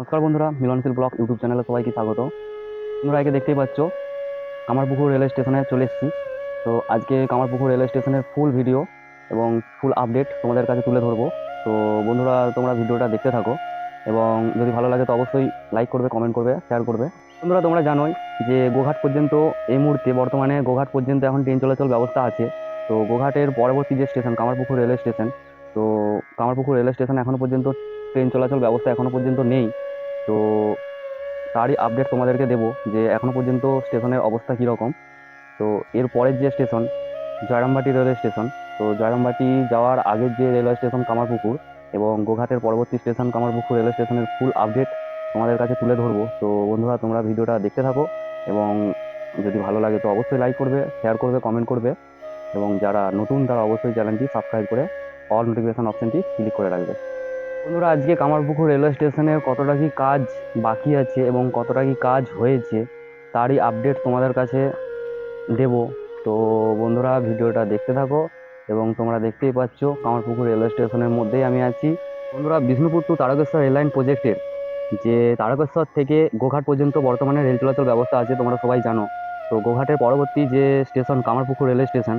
নমস্কার বন্ধুরা মিলনশীল blog YouTube চ্যানেলে সবাইকে স্বাগত। তোমরা আগে দেখতেই পাচ্ছ, কামারপুকুর রেলওয়ে স্টেশনে চলে এসেছি। তো আজকে কামারপুকুর রেলওয়ে স্টেশনের ফুল ভিডিও এবং ফুল আপডেট তোমাদের কাছে তুলে ধরবো। তো বন্ধুরা, তোমরা ভিডিওটা দেখতে থাকো এবং যদি ভালো লাগে তো অবশ্যই লাইক করবে কমেন্ট করবে শেয়ার করবে। বন্ধুরা, তোমরা জানোই যে গোঘাট পর্যন্ত এই মুহূর্তে, বর্তমানে গোঘাট পর্যন্ত এখন ট্রেন চলাচল ব্যবস্থা আছে। তো গোঘাটের পরবর্তী যে স্টেশন কামারপুকুর রেলওয়ে স্টেশন, তো কামারপুকুর রেলওয়ে স্টেশন এখনও পর্যন্ত ট্রেন চলাচল ব্যবস্থা এখনও পর্যন্ত নেই। তো তারই আপডেট তোমাদেরকে দেবো যে এখনও পর্যন্ত স্টেশনের অবস্থা কীরকম। তো এর পরের যে স্টেশন, জয়রামবাটি রেলওয়ে স্টেশন, তো জয়রামবাটি যাওয়ার আগের যে রেলওয়ে স্টেশন কামারপুকুর এবং গোঘাটের পরবর্তী স্টেশন কামারপুকুর রেলওয়ে স্টেশনের ফুল আপডেট তোমাদের কাছে তুলে ধরবো। তো বন্ধুরা, তোমরা ভিডিওটা দেখতে থাকো এবং যদি ভালো লাগে তো অবশ্যই লাইক করবে শেয়ার করবে কমেন্ট করবে এবং যারা নতুন তারা অবশ্যই চ্যানেলটি সাবস্ক্রাইব করে অল নোটিফিকেশন অপশনটি ক্লিক করে রাখবে। বন্ধুরা, আজকে কামারপুকুর রেলওয়ে স্টেশনের কতটা কি কাজ বাকি আছে এবং কতটা কি কাজ হয়েছে, তারই আপডেট তোমাদের কাছে দেব। তো বন্ধুরা, ভিডিওটা দেখতে থাকো এবং তোমরা দেখতেই পাচ্ছ কামারপুকুর রেলওয়ে স্টেশনের মধ্যেই আমি আছি। বন্ধুরা, বিষ্ণুপুর টু তারকেশ্বর রেললাইন প্রজেক্টের যে তারকেশ্বর থেকে গোঘাট পর্যন্ত বর্তমানে রেল চলাচল ব্যবস্থা আছে, তোমরা সবাই জানো। তো গোঘাটের পরবর্তী যে station, Kamarpukur railway station,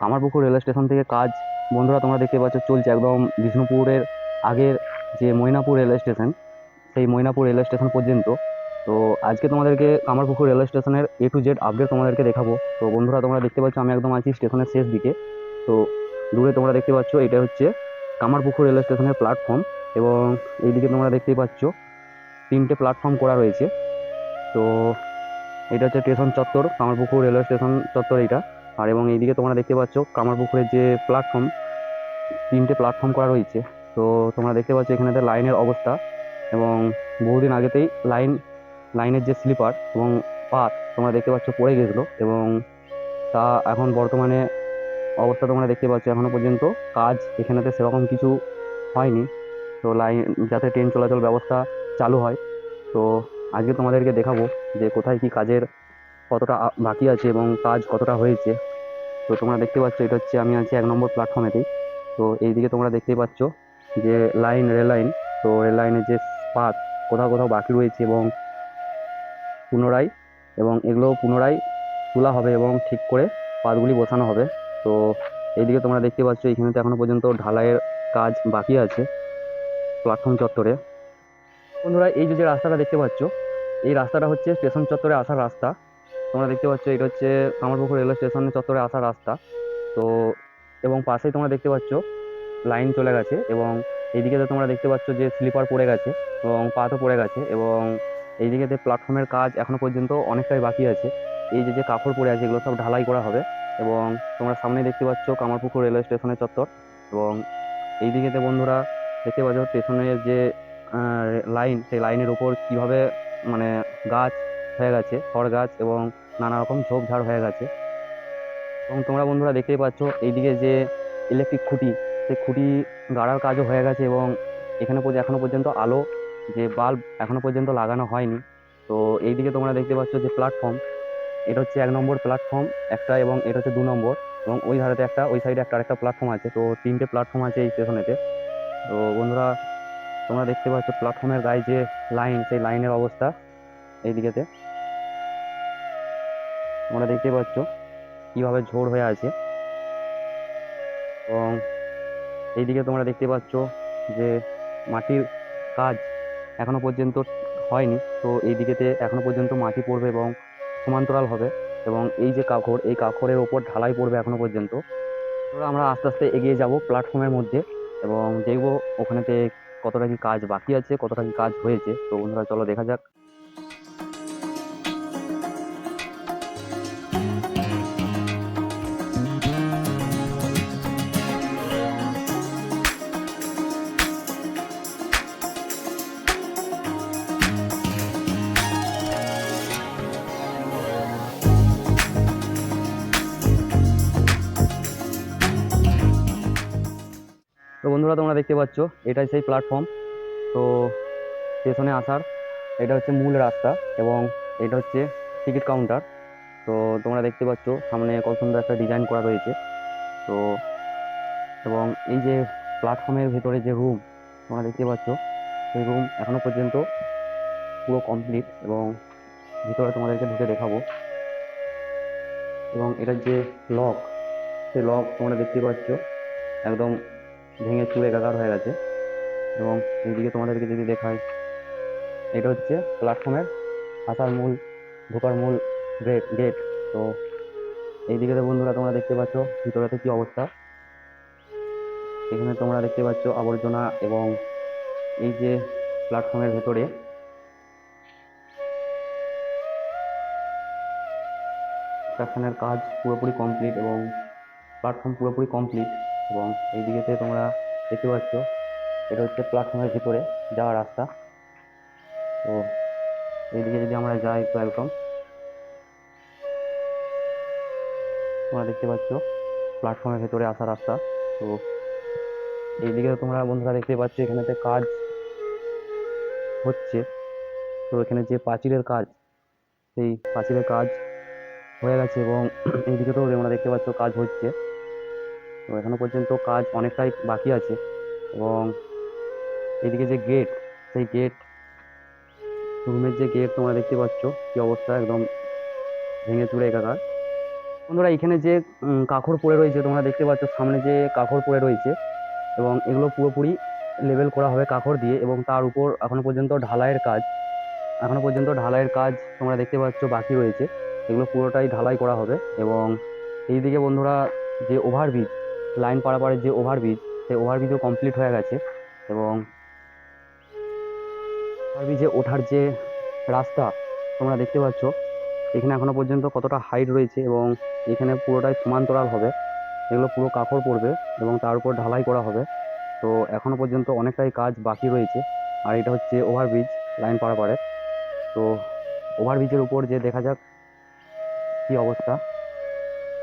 Kamarpukur railway station থেকে কাজ বন্ধুরা, তোমরা দেখতে পাচ্ছ, চলছে একদম বিষ্ণুপুরের আগের যে মৈনাপুর রেলওয়ে স্টেশন, সেই মৈনাপুর রেলওয়ে স্টেশন পর্যন্ত। তো আজকে তোমাদেরকে কামারপুকুর রেলওয়ে স্টেশনের এ টু জেড আপডেট তোমাদেরকে দেখাবো। তো বন্ধুরা, তোমরা দেখতে পাচ্ছ আমি একদম আছি স্টেশনের শেষ দিকে। তো দূরে তোমরা দেখতে পাচ্ছ, এটা হচ্ছে কামারপুকুর রেলওয়ে স্টেশনের প্ল্যাটফর্ম এবং এইদিকে তোমরা দেখতেই পাচ্ছ, তিনটে প্ল্যাটফর্ম করা রয়েছে। তো এটা হচ্ছে স্টেশন চত্বর, কামারপুকুর রেলওয়ে স্টেশন চত্বর এইটা। আর এবং এইদিকে তোমরা দেখতে পাচ্ছ, কামারপুকুরের যে প্ল্যাটফর্ম তিনটে প্ল্যাটফর্ম করা রয়েছে। তো তোমরা দেখতে পাচ্ছ এখানেতে লাইনের অবস্থা এবং বহুদিন আগেতেই লাইন, লাইনের যে স্লিপার এবং পাত তোমরা দেখতে পাচ্ছ পড়ে গেছিল এবং তা এখন বর্তমানে অবস্থা তোমরা দেখতে পাচ্ছ এখনও পর্যন্ত কাজ এখানেতে সেরকম কিছু হয়নি। তো লাইন, যাতে ট্রেন চলাচল ব্যবস্থা চালু হয়। তো আজকে তোমাদেরকে দেখাবো যে কোথায় কি কাজের কতটা বাকি আছে এবং কাজ কতটা হয়েছে। তো তোমরা দেখতে পাচ্ছ এটা হচ্ছে, আমি আছি এক নম্বর প্ল্যাটফর্মেতেই তো এইদিকে তোমরা দেখতেই পাচ্ছ যে লাইন রেল লাইন তো রেল লাইনের যে পাত কোথাও কোথাও বাকি রয়েছে এবং পুনরায় এবং এগুলো পুনরায় তোলা হবে এবং ঠিক করে পাতগুলি বসানো হবে। তো এইদিকে তোমরা দেখতে পাচ্ছ, এখানে তো এখনও পর্যন্ত ঢালাইয়ের কাজ বাকি আছে প্ল্যাটফর্ম চত্বরে। বন্ধুরা, এই যে যে রাস্তাটা দেখতে পাচ্ছ, এই রাস্তাটা হচ্ছে স্টেশন চত্বরে আসার রাস্তা। তোমরা দেখতে পাচ্ছ, এটা হচ্ছে কামারপুকুর রেলওয়ে স্টেশন চত্বরে আসার রাস্তা। তো এবং পাশেই তোমরা দেখতে পাচ্ছ লাইন চলে গেছে এবং এইদিকে তোমরা দেখতে পাচ্ছ যে স্লিপার পড়ে গেছে এবং পাতও পড়ে গেছে এবং এইদিকে যে প্ল্যাটফর্মের কাজ এখনও পর্যন্ত অনেকটাই বাকি আছে। এই যে যে কাপড় পড়ে আছে এগুলো সব ঢালাই করা হবে এবং তোমরা সামনে দেখতে পাচ্ছ কামারপুকুর রেলওয়ে স্টেশনের চত্বর এবং এইদিকেতে বন্ধুরা দেখতে পাচ্ছ স্টেশনের যে লাইন সেই লাইনের ওপর কীভাবে মানে গাছ হয়ে গেছে, খড় গাছ এবং নানা রকম ঝোপঝাড় হয়ে গেছে। এবং তোমরা বন্ধুরা দেখতেই পাচ্ছ এইদিকে যে ইলেকট্রিক খুঁটি সেই খুঁটি গাড়ার কাজও হয়ে গেছে এবং এখানে পর্য- এখনও পর্যন্ত আলো, যে বাল্ব এখনও পর্যন্ত লাগানো হয়নি। তো এইদিকে তোমরা দেখতে পাচ্ছ যে প্ল্যাটফর্ম এটা হচ্ছে এক নম্বর প্ল্যাটফর্ম একটা এবং এটা হচ্ছে দু নম্বর এবং ওই ধারেতে একটা, ওই সাইডে একটা আরেকটা প্ল্যাটফর্ম আছে। তো তিনটে প্ল্যাটফর্ম আছে এই স্টেশনেতে তো বন্ধুরা, তোমরা দেখতে পাচ্ছ প্ল্যাটফর্মের গায়ে যে লাইন সেই লাইনের অবস্থা এইদিকেতে। তোমরা দেখতে পাচ্ছ কীভাবে ঝোড় হয়ে আছে। এবং এইদিকে তোমরা দেখতে পাচ্ছ যে মাটির কাজ এখনও পর্যন্ত হয়নি। তো এই দিকেতে এখনও পর্যন্ত মাটি পড়বে এবং সমান্তরাল হবে এবং এই যে কাকড়, এই কাকড়ের ওপর ঢালাই পড়বে এখনও পর্যন্ত। আমরা আস্তে আস্তে এগিয়ে যাব প্ল্যাটফর্মের মধ্যে এবং দেখব ওখানেতে কতটা কি কাজ বাকি আছে, কতটা কি কাজ হয়েছে। তো বন্ধুরা, চলো দেখা যাক। বন্ধুরা তোমরা দেখতে পাচ্ছ, এটাই সেই প্ল্যাটফর্ম তো স্টেশনে আসার, এটা হচ্ছে মূল রাস্তা এবং এটা হচ্ছে টিকিট কাউন্টার তো তোমরা দেখতে পাচ্ছ, সামনে কত সুন্দর একটা ডিজাইন করা রয়েছে। তো এবং এই যে প্ল্যাটফর্মের ভেতরে যে রুম তোমরা দেখতে পাচ্ছ, সেই রুম এখনও পর্যন্ত পুরো কমপ্লিট এবং ভিতরে তোমাদেরকে ঢুকে দেখাবো। এবং এটার যে লক সেই লক তোমরা দেখতে পাচ্ছ, একদম ভেঙে চুরে একাকার হয়ে গেছে। এবং এইদিকে তোমাদেরকে যদি দেখাই এটা হচ্ছে প্ল্যাটফর্মের আসার মূল, ঢোকার মূল গেট গেট তো এইদিকে তো বন্ধুরা তোমরা দেখতে পাচ্ছ, ভিতরেতে কি অবস্থা? এখানে তোমরা দেখতে পাচ্ছ আবর্জনা এবং এই যে প্ল্যাটফর্মের ভেতরে কনস্ট্রাকশনের কাজ পুরোপুরি কমপ্লিট এবং প্ল্যাটফর্ম পুরোপুরি কমপ্লিট এবং এইদিকেতে তোমরা দেখতে পাচ্ছ, এটা হচ্ছে প্ল্যাটফর্মের ভিতরে যাওয়ার রাস্তা। তো এইদিকে যদি আমরা যাই একদম তোমরা দেখতে পাচ্ছ প্ল্যাটফর্মের ভেতরে আসার রাস্তা। তো এইদিকে তোমরা বন্ধুরা দেখতে পাচ্ছ এখানেতে কাজ হচ্ছে। তো এখানে যে পাঁচিলের কাজ, সেই পাঁচিলের কাজ হয়ে গেছে এবং এইদিকে তো তোমরা দেখতে পাচ্ছ, কাজ হচ্ছে। তো এখনও পর্যন্ত কাজ অনেকটাই বাকি আছে এবং এদিকে যে গেট সেই গেট রুমের যে গেট তোমরা দেখতে পাচ্ছ, কি অবস্থা একদম ভেঙে চুরে একাকার। বন্ধুরা, এখানে যে কাঁকড় পড়ে রয়েছে, তোমরা দেখতে পাচ্ছ সামনে যে কাঁকড় পড়ে রয়েছে এবং এগুলো পুরোপুরি লেভেল করা হবে কাঁকড় দিয়ে এবং তার উপর এখনও পর্যন্ত ঢালাইয়ের কাজ, এখনও পর্যন্ত ঢালাইয়ের কাজ তোমরা দেখতে পাচ্ছ বাকি রয়েছে। এগুলো পুরোটাই ঢালাই করা হবে এবং এইদিকে বন্ধুরা যে ওভারব্রিজ লাইন পারাপারের যে ওভারব্রিজ সেই ওভারব্রিজও কমপ্লিট হয়ে গেছে এবং ওভারব্রিজে ওঠার যে রাস্তা, তোমরা দেখতে পাচ্ছ, এখানে এখনও পর্যন্ত কতটা হাইট রয়েছে এবং এখানে পুরোটাই সমান্তরাল হবে। এগুলো পুরো কাপড় পড়বে এবং তার উপর ঢালাই করা হবে। তো এখনও পর্যন্ত অনেকটাই কাজ বাকি রয়েছে। আর এটা হচ্ছে ওভারব্রিজ লাইন পারাপারে তো ওভারব্রিজের উপর যে দেখা যাক কি অবস্থা।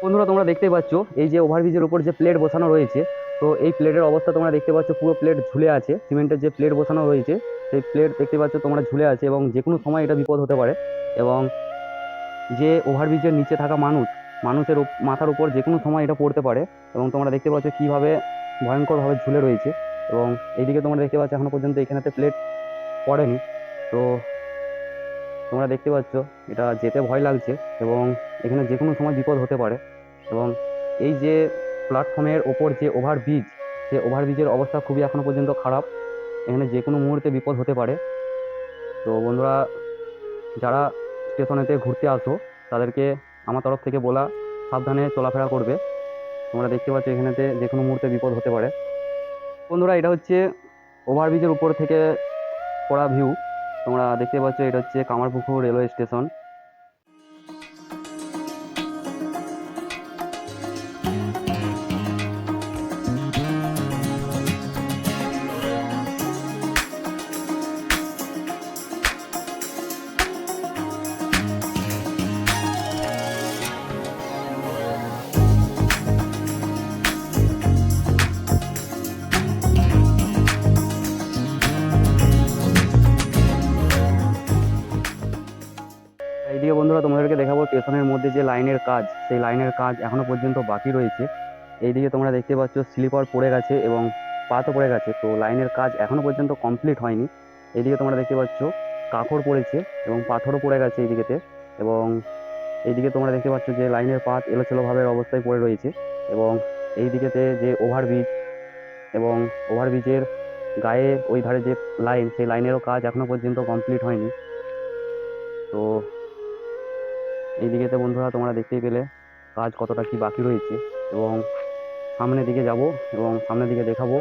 বন্ধুরা, তোমরা দেখতে পাচ্ছ, এই যে ওভারব্রিজের উপর যে প্লেট বসানো রয়েছে, তো এই প্লেটের অবস্থা তোমরা দেখতে পাচ্ছ, পুরো প্লেট ঝুলে আছে, সিমেন্টের যে প্লেট বসানো রয়েছে, সেই প্লেট দেখতে পাচ্ছ তোমরা ঝুলে আছে এবং যে কোনো সময় এটা বিপদ হতে পারে এবং যে ওভারব্রিজের নিচে থাকা মানুষ, মানুষের মাথার উপর যে কোনো সময় এটা পড়তে পারে এবং তোমরা দেখতে পাচ্ছ কীভাবে ভয়ঙ্করভাবে ঝুলে রয়েছে এবং এইদিকে তোমরা দেখতে পাচ্ছ এখনও পর্যন্ত এখানেতে প্লেট পড়েনি। তো তোমরা দেখতে পাচ্ছ, এটা যেতে ভয় লাগছে এবং এখানে যে কোনো সময় বিপদ হতে পারে। এবং এই যে প্ল্যাটফর্মের ওপর যে ওভারব্রিজ সে ওভারব্রিজের অবস্থা খুবই এখনও পর্যন্ত খারাপ। এখানে যে কোনো মুহূর্তে বিপদ হতে পারে। তো বন্ধুরা, যারা স্টেশনেতে ঘুরতে আসো, তাদেরকে আমার তরফ থেকে বলা, সাবধানে চলাফেরা করবে। তোমরা দেখতে পাচ্ছ এখানেতে যে কোনো মুহূর্তে বিপদ হতে পারে। বন্ধুরা, এটা হচ্ছে ওভারব্রিজের উপর থেকে পড়া ভিউ তোমরা দেখতে পাচ্ছ এটা হচ্ছে কামারপুকুর রেলওয়ে স্টেশন বন্ধুরা, তোমাদেরকে দেখাবো স্টেশনের মধ্যে যে লাইনের কাজ। সেই লাইনের কাজ এখনও পর্যন্ত বাকি রয়েছে। এইদিকে তোমরা দেখতে পাচ্ছ, স্লিপার পড়ে গেছে এবং পাতও পড়ে গেছে। তো লাইনের কাজ এখনও পর্যন্ত কমপ্লিট হয়নি। এইদিকে তোমরা দেখতে পাচ্ছ, কাঁকড় পড়েছে এবং পাথরও পড়ে গেছে এইদিকেতে। এবং এইদিকে তোমরা দেখতে পাচ্ছ যে লাইনের পাত এলোচেলোভাবে অবস্থায় পড়ে রয়েছে। এবং এইদিকেতে যে ওভারব্রিজ এবং ওভারব্রিজের গায়ে ওই ধারে যে লাইন, সেই লাইনেরও কাজ এখনও পর্যন্ত কমপ্লিট হয়নি। তো এইদিকেতে বন্ধুরা তোমরা দেখতেই পেলে কাজ কতটা কি বাকি রয়েছে এবং সামনের দিকে যাব এবং সামনের দিকে দেখাবো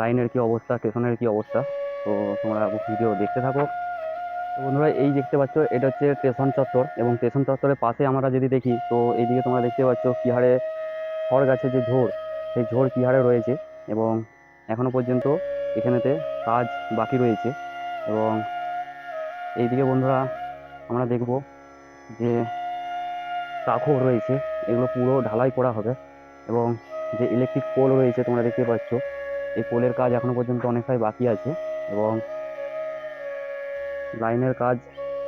লাইনের কি অবস্থা, স্টেশনের কি অবস্থা। তো তোমরা ভিডিও দেখতে থাকো। তো বন্ধুরা, এই দেখতে পাচ্ছ, এটা হচ্ছে স্টেশন চত্বর এবং স্টেশন চত্বরের পাশে আমরা যদি দেখি, তো এইদিকে তোমরা দেখতে পাচ্ছ কি হারে খড় গাছের যে ঝোড়, সেই ঝোড় কি হারে রয়েছে এবং এখনও পর্যন্ত এখানেতে কাজ বাকি রয়েছে এবং এইদিকে বন্ধুরা আমরা দেখব যে কাঠও রয়েছে, এগুলো পুরো ঢালাই করা হবে এবং যে ইলেকট্রিক পোল রয়েছে তোমরা দেখতে পাচ্ছ, এই পোলের কাজ এখনও পর্যন্ত অনেকটাই বাকি আছে এবং লাইনের কাজ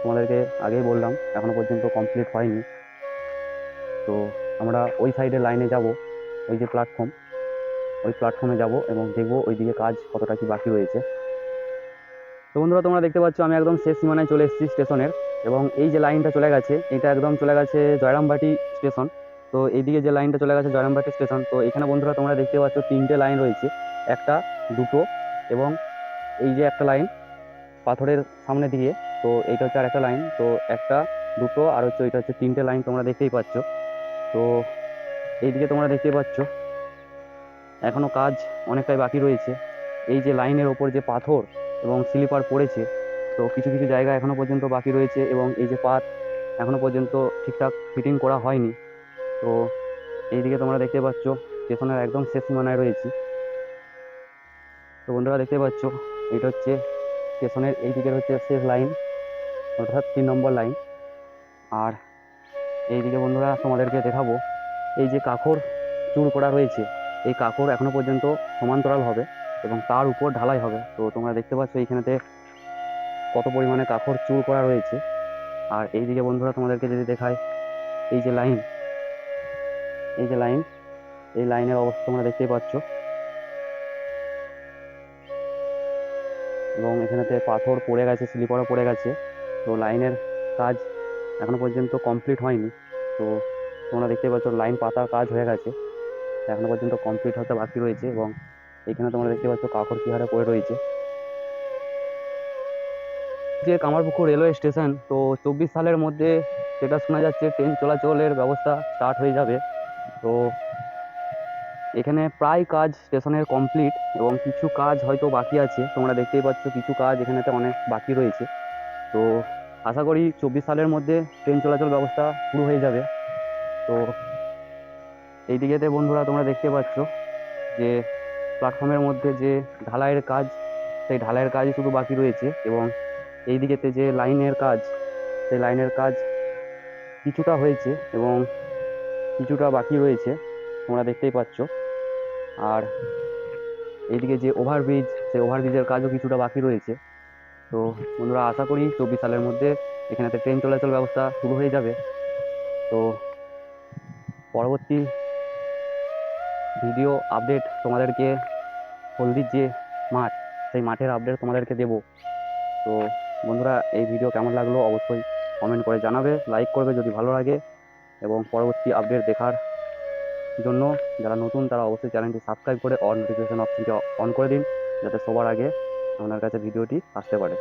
তোমাদেরকে আগেই বললাম, এখনও পর্যন্ত কমপ্লিট হয়নি। তো আমরা ওই সাইডে লাইনে যাব, ওই যে প্ল্যাটফর্ম ওই প্ল্যাটফর্মে যাব এবং দেখব ওইদিকে কাজ কতটা কি বাকি রয়েছে। তো বন্ধুরা, তোমরা দেখতে পাচ্ছ আমি একদম শেষ সীমানায় চলে এসেছি স্টেশনের এবং এই যে লাইনটা চলে গেছে, এটা একদম চলে গেছে জয়রামবাটি স্টেশন। তো এইদিকে যে লাইনটা চলে গেছে জয়রামবাটি স্টেশন, তো এখানে বন্ধুরা তোমরা দেখতে পাচ্ছ তিনটে লাইন রয়েছে। একটা, দুটো এবং এই যে একটা লাইন পাথরের সামনে দিয়ে, তো এইটা হচ্ছে আর একটা লাইন। তো একটা, দুটো আর হচ্ছে ওইটা হচ্ছে তিনটে লাইন তোমরা দেখতেই পাচ্ছ। তো এইদিকে তোমরা দেখতেই পাচ্ছ, এখনও কাজ অনেকটাই বাকি রয়েছে। এই যে লাইনের ওপর যে পাথর এবং স্লিপার পড়েছে তো কিছু কিছু জায়গা এখনও পর্যন্ত বাকি রয়েছে এবং এই যে পাত এখনও পর্যন্ত ঠিকঠাক ফিটিং করা হয়নি। তো এইদিকে তোমরা দেখতে পাচ্ছ স্টেশনের একদম শেষ সীমানায় রয়েছি। তো বন্ধুরা দেখতে পাচ্ছ, এটা হচ্ছে স্টেশনের এই দিকের হচ্ছে শেষ লাইন, অর্থাৎ তিন নম্বর লাইন। আর এইদিকে বন্ধুরা তোমাদেরকে দেখাবো, এই যে কাখর চুর করা রয়েছে, এই কাখর এখনও পর্যন্ত সমান্তরাল হবে এবং তার উপর ঢালাই হবে। তো তোমরা দেখতে পাচ্ছ, এইখানেতে কত পরিমাণে কাখর চুর করা রয়েছে। আর এইদিকে বন্ধুরা তোমাদেরকে যদি দেখায় এই যে লাইন, এই যে লাইন, এই লাইনের অবস্থা তোমরা দেখতেই পাচ্ছ। এবং এখানেতে পাথর পড়ে গেছে স্লিপারও পড়ে গেছে। তো লাইনের কাজ এখনও পর্যন্ত কমপ্লিট হয়নি। তো তোমরা দেখতে পাচ্ছ, লাইন পাতার কাজ হয়ে গেছে। এখনও পর্যন্ত কমপ্লিট হতে বাকি রয়েছে এবং এখানে তোমরা দেখতে পাচ্ছ কাকর কি হারে পড়ে রয়েছে। যে কামারপুকুর রেলওয়ে স্টেশন তো চব্বিশ সালের মধ্যে যেটা শোনা যাচ্ছে ট্রেন চলাচলের ব্যবস্থা স্টার্ট হয়ে যাবে। তো এখানে প্রায় কাজ স্টেশনের কমপ্লিট এবং কিছু কাজ হয়তো বাকি আছে। তোমরা দেখতেই পাচ্ছ কিছু কাজ এখানেতে অনেক বাকি রয়েছে। তো আশা করি চব্বিশ সালের মধ্যে ট্রেন চলাচল ব্যবস্থা শুরু হয়ে যাবে। তো এই দিকেতে বন্ধুরা তোমরা দেখতে পাচ্ছ যে প্ল্যাটফর্মের মধ্যে যে ঢালাইয়ের কাজ, সেই ঢালাইয়ের কাজই শুধু বাকি রয়েছে এবং এই দিকেতে যে লাইনের কাজ, সেই লাইনের কাজ কিছুটা হয়েছে এবং কিছুটা বাকি রয়েছে, তোমরা দেখতেই পাচ্ছ। আর এইদিকে যে ওভারব্রিজ সেই ওভারব্রিজের কাজও কিছুটা বাকি রয়েছে। তো বন্ধুরা, আশা করি চব্বিশ সালের মধ্যে এখানেতে ট্রেন চলাচল ব্যবস্থা শুরু হয়ে যাবে। তো পরবর্তী ভিডিও আপডেট তোমাদেরকে হলদির যে মাঠ, সেই মাঠের আপডেট তোমাদেরকে দেবো। তো বন্ধুরা, এই ভিডিও কেমন লাগল অবশ্যই কমেন্ট করে জানাবে লাইক করবে যদি ভালো লাগে এবং পরবর্তী আপডেট দেখার জন্য যারা নতুন তারা অবশ্যই চ্যানেলটি সাবস্ক্রাইব করে অল নোটিফিকেশন অপশনটি অন করে দিন যাতে সবার আগে আপনার কাছে ভিডিওটি আসতে পারে।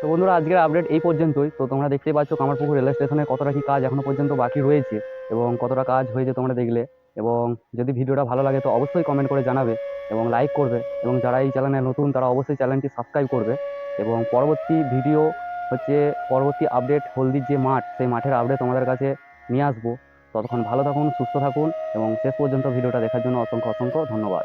তো বন্ধুরা, আজকের আপডেট এই পর্যন্তই। তো তোমরা দেখতেই পাচ্ছ কামারপুকুর রেলওয়ে স্টেশনে কতটা কি কাজ এখনও পর্যন্ত বাকি রয়েছে এবং কতটা কাজ হয়েছে তোমরা দেখলে এবং যদি ভিডিওটা ভালো লাগে তো অবশ্যই কমেন্ট করে জানাবে এবং লাইক করবে এবং যারা এই চ্যানেলে নতুন তারা অবশ্যই চ্যানেলটি সাবস্ক্রাইব করবে। এবং পরবর্তী ভিডিও হচ্ছে পরবর্তী আপডেট হলদির যে মাঠ, সেই মাঠের আপডেট তোমাদের কাছে নিয়ে আসব। ততক্ষণ ভালো থাকুন, সুস্থ থাকুন এবং শেষ পর্যন্ত ভিডিওটা দেখার জন্য অসংখ্য অসংখ্য ধন্যবাদ।